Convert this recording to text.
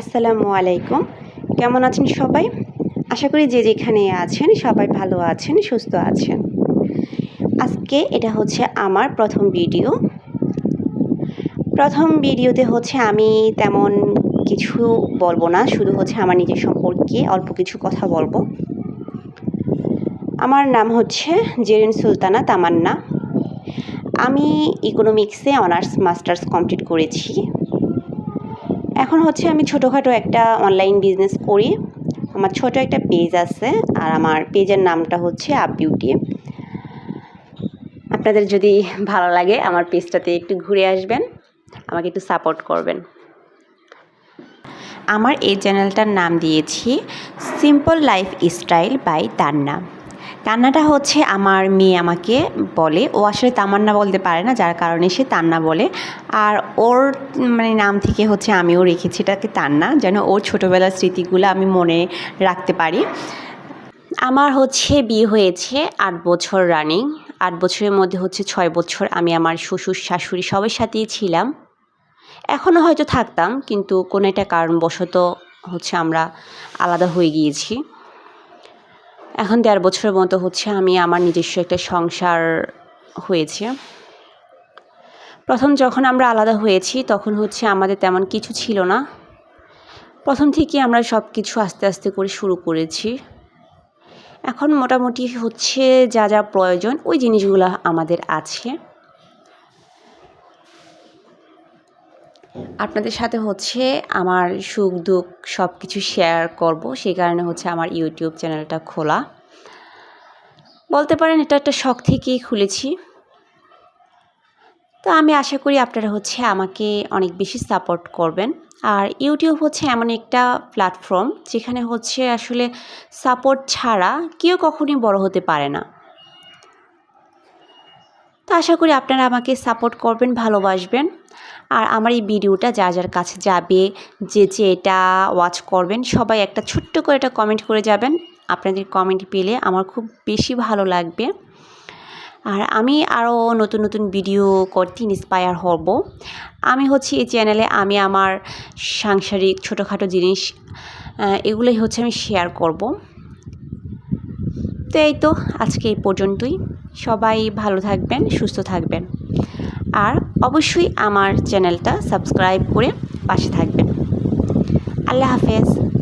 আসসালামু আলাইকুম। কেমন আছেন সবাই? আশা করি যে যেখানে আছেন সবাই ভালো আছেন, সুস্থ আছেন। আজকে এটা হচ্ছে আমার প্রথম ভিডিও। প্রথম ভিডিওতে হচ্ছে আমি তেমন কিছু বলব না, শুধু হচ্ছে আমার নিজের সম্পর্কে অল্প কিছু কথা বলব। আমার নাম হচ্ছে জেরিন সুলতানা তামান্না। আমি ইকোনমিক্সে অনার্স মাস্টার্স কমপ্লিট করেছি। এখন হচ্ছে আমি ছোটোখাটো একটা অনলাইন বিজনেস করি। আমার ছোট একটা পেজ আছে আর আমার পেজের নামটা হচ্ছে আপ বিউটি আপনাদের যদি ভালো লাগে আমার পেজটাতে একটু ঘুরে আসবেন, আমাকে একটু সাপোর্ট করবেন। আমার এই চ্যানেলটার নাম দিয়েছি simple life style by Tanna তান্নাটা হচ্ছে আমার মেয়ে আমাকে বলে। ও আসলে তামান্না বলতে পারে না, যার কারণে সে তান্না বলে। আর ওর মানে নাম থেকে হচ্ছে আমিও রেখেছি এটাকে তান্না, যেন ওর ছোটোবেলার স্মৃতিগুলো আমি মনে রাখতে পারি। আমার হচ্ছে বিয়ে হয়েছে আট বছর রানিং আট বছরের মধ্যে হচ্ছে ছয় বছর আমি আমার শ্বশুর, শাশুড়ি সবার সাথেই ছিলাম। এখনও হয়তো থাকতাম, কিন্তু কোনো একটা কারণবশত হচ্ছে আমরা আলাদা হয়ে গিয়েছি। এখন দেড় বছরের মতো হচ্ছে আমি আমার নিজস্ব একটা সংসার হয়েছে। প্রথম যখন আমরা আলাদা হয়েছি, তখন হচ্ছে আমাদের তেমন কিছু ছিল না। প্রথম থেকে আমরা সব কিছু আস্তে আস্তে করে শুরু করেছি। এখন মোটামুটি হচ্ছে যা যা প্রয়োজন, ওই জিনিসগুলো আমাদের আছে। আপনাদের সাথে হচ্ছে আমার সুখ, দুঃখ সব কিছু শেয়ার করব। সেই কারণে হচ্ছে আমার ইউটিউব চ্যানেলটা খোলা। বলতে পারেন এটা একটা শখ থেকেই খুলেছি। তো আমি আশা করি আপনারা হচ্ছে আমাকে অনেক বেশি সাপোর্ট করবেন। আর ইউটিউব হচ্ছে এমন একটা প্ল্যাটফর্ম যেখানে হচ্ছে আসলে সাপোর্ট ছাড়া কেউ কখনই বড় হতে পারে না। তো আশা করি আপনারা আমাকে সাপোর্ট করবেন, ভালোবাসবেন। আর আমার এই ভিডিওটা যা যার কাছে যাবে, যে যে এটা ওয়াচ করবেন, সবাই একটা ছোট্ট করে একটা কমেন্ট করে যাবেন। আপনাদের কমেন্ট পেলে আমার খুব বেশি ভালো লাগবে। আর আমি আরও নতুন নতুন ভিডিও করতে ইন্সপায়ার হব। আমি হচ্ছে এই চ্যানেলে আমি আমার সাংসারিক ছোটোখাটো জিনিস এগুলোই হচ্ছে আমি শেয়ার করব। তো এই তো, আজকে এই পর্যন্তই। সবাই ভালো থাকবেন, সুস্থ থাকবেন। আর অবশ্যই আমার চ্যানেলটা সাবস্ক্রাইব করে পাশে থাকবেন। আল্লাহ হাফেজ।